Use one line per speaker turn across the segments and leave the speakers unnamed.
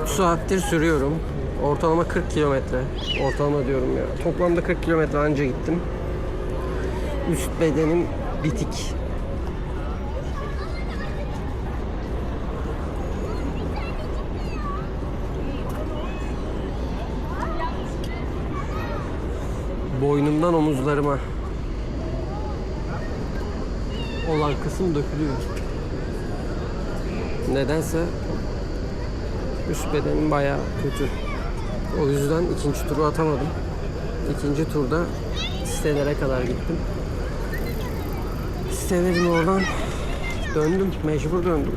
saattir sürüyorum. Ortalama 40 kilometre. Ortalama diyorum ya. Toplamda 40 kilometre anca gittim. Üst bedenim bitik. Boynumdan omuzlarıma olan kısım dökülüyor. Nedense üst bedenim bayağı kötü. O yüzden ikinci turu atamadım. İkinci turda sitelere kadar gittim. Sitelerin oradan döndüm. Mecbur döndüm.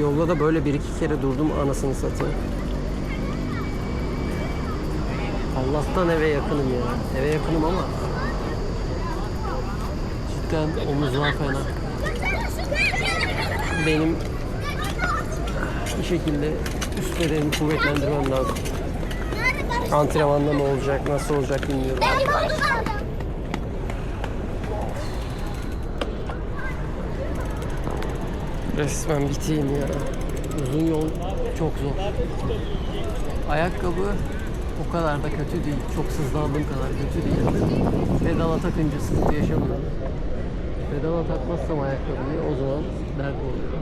Yolda da böyle bir iki kere durdum anasını satayım. Allah'tan eve yakınım ya. Eve yakınım ama cidden omuzlar fena. Benim bir şekilde üst bedenimi kuvvetlendirmem lazım. Antrenmanda mı olacak, nasıl olacak bilmiyorum. Resmen biteyim ya. Uzun yol çok zor. Ayakkabı o kadar da kötü değil. Çok sızlandığım kadar kötü değil. Pedala takınca sıkıntı yaşamıyorum. Pedala takmazsam ayakkabıyı o zaman dert oluyor.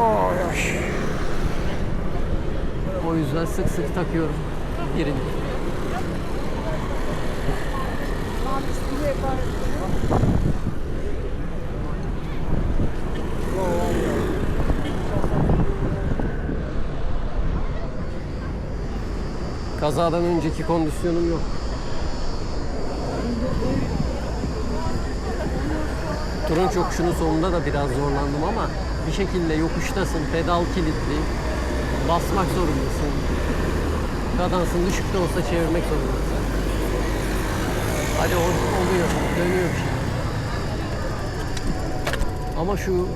Ay. O yüzden sık sık takıyorum birini. Kazadan önceki kondisyonum yok. Turun çokuşunun sonunda da biraz zorlandım ama bir şekilde yokuştasın, pedal kilitli, basmak zorundasın. Kadansın düşük de olsa çevirmek zorundasın. Hadi ol- oluyor, dönüyor bir şey. Ama şu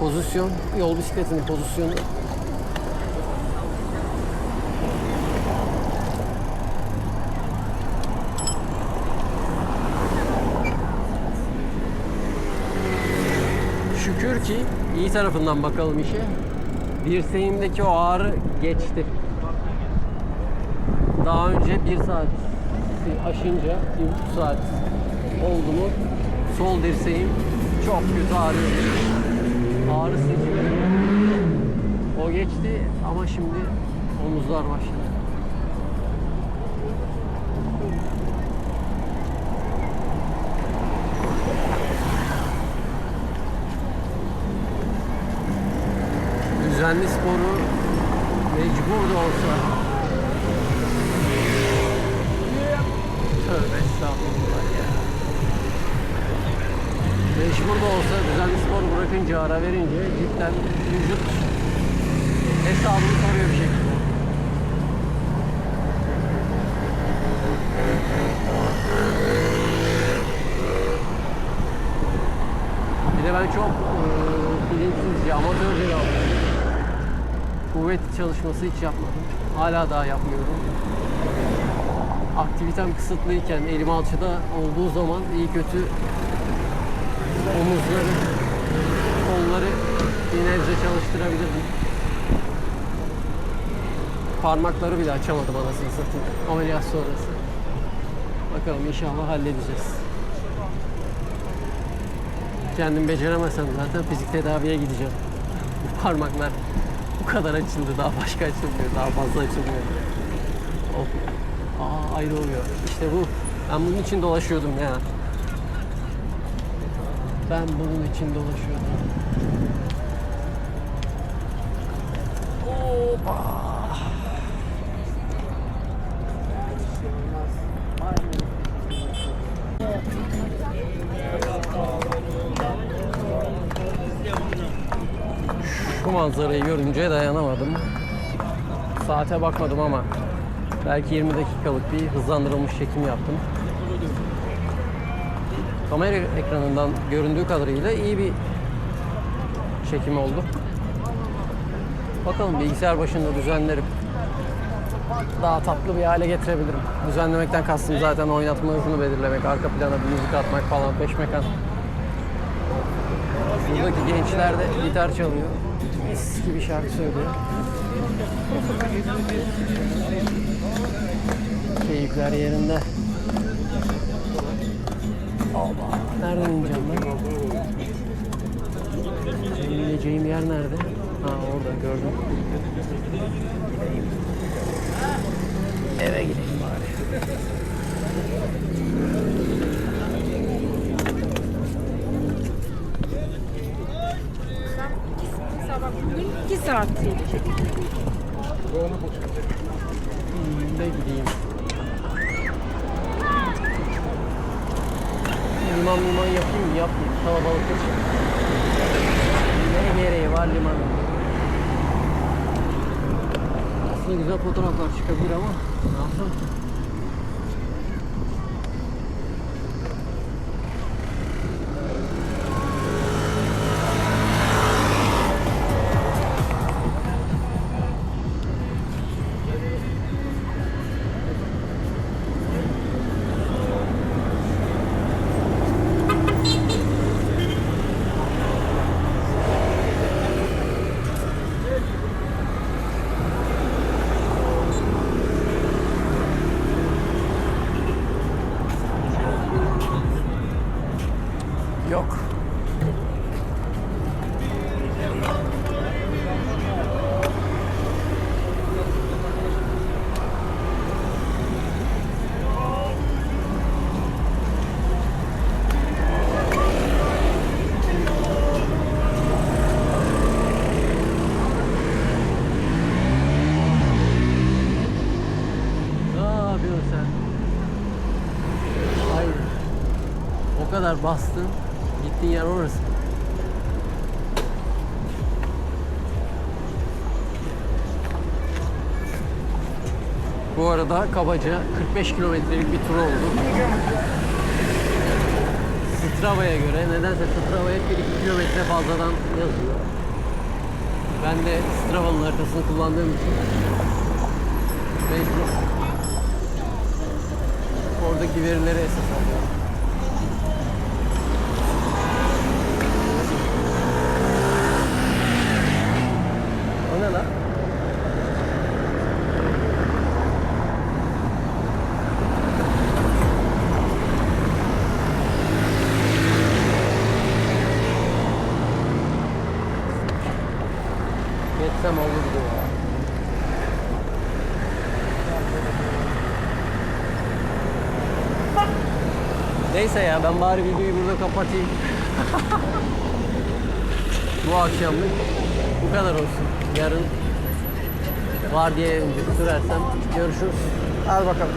pozisyon, yol bisikletinin pozisyonu Şükür ki iyi tarafından bakalım işe. Dirseğimdeki o ağrı geçti. Daha önce bir saat aşınca bir buçuk saat oldu mu sol dirseğim çok kötü ağrıyor. Ağrı seçiyor. O geçti ama şimdi omuzlar başladı. Düzenli sporu mecbur da olsa Tövbe estağfurullah ya. Mecbur da olsa düzenli spor bırakınca ara verince cidden vücut hesabını soruyor bir şekilde. Bir de ben çok e, bilinçsizce, amatörce davranıyorum. Kuvvet çalışması hiç yapmadım. Hala daha yapmıyorum. Aktivitem kısıtlıyken elim alçıda olduğu zaman iyi kötü omuzları, kolları bir nebze çalıştırabilirdim. Parmakları bile açamadım anasını satayım. Ameliyat sonrası. Bakalım inşallah halledeceğiz. Kendim beceremesem zaten fizik tedaviye gideceğim. Parmaklar bu kadar açıldı. Daha başka açılmıyor. Daha fazla açılmıyor. Of. Aa ayrı oluyor. İşte bu. Ben bunun için dolaşıyordum ya. Ben bunun için dolaşıyordum. Hoppa. Şu manzarayı görünce dayanamadım. Saate bakmadım ama belki 20 dakikalık bir hızlandırılmış çekim yaptım. Kamera ekranından göründüğü kadarıyla iyi bir çekim oldu. Bakalım bilgisayar başında düzenlerim. Daha tatlı bir hale getirebilirim. Düzenlemekten kastım zaten oynatma hızını belirlemek, arka plana bir müzik atmak falan, peşmekan. Buradaki gençler de gitar çalıyor. Mis gibi şarkı söylüyor. Keyifler yerinde. Nereden ineceğim ben? Benim ineceğim yer nerede? Ha orada gördüm. Eve gideyim bari.
Saat sürecek.
Hmm, de gideyim. Liman liman yapayım mı? Yapmayayım. Kalabalık için. Ne gereği var limanın? Aslında güzel fotoğraflar çıkabilir ama ne yapsam? Kadar bastın. Gittiğin yer orası. Bu arada kabaca 45 kilometrelik bir tur oldu. Strava'ya göre nedense Strava'ya 1-2 kilometre fazladan yazıyor. Ben de Strava'nın haritasını kullandığım için mecbur oradaki verileri esas alıyorum. Ne lan? Geçsem olurdu ya. Neyse ya ben bari videoyu burada kapatayım. Bu akşamlık bu kadar olsun. Yarın var diye sürersem görüşürüz. Al bakalım.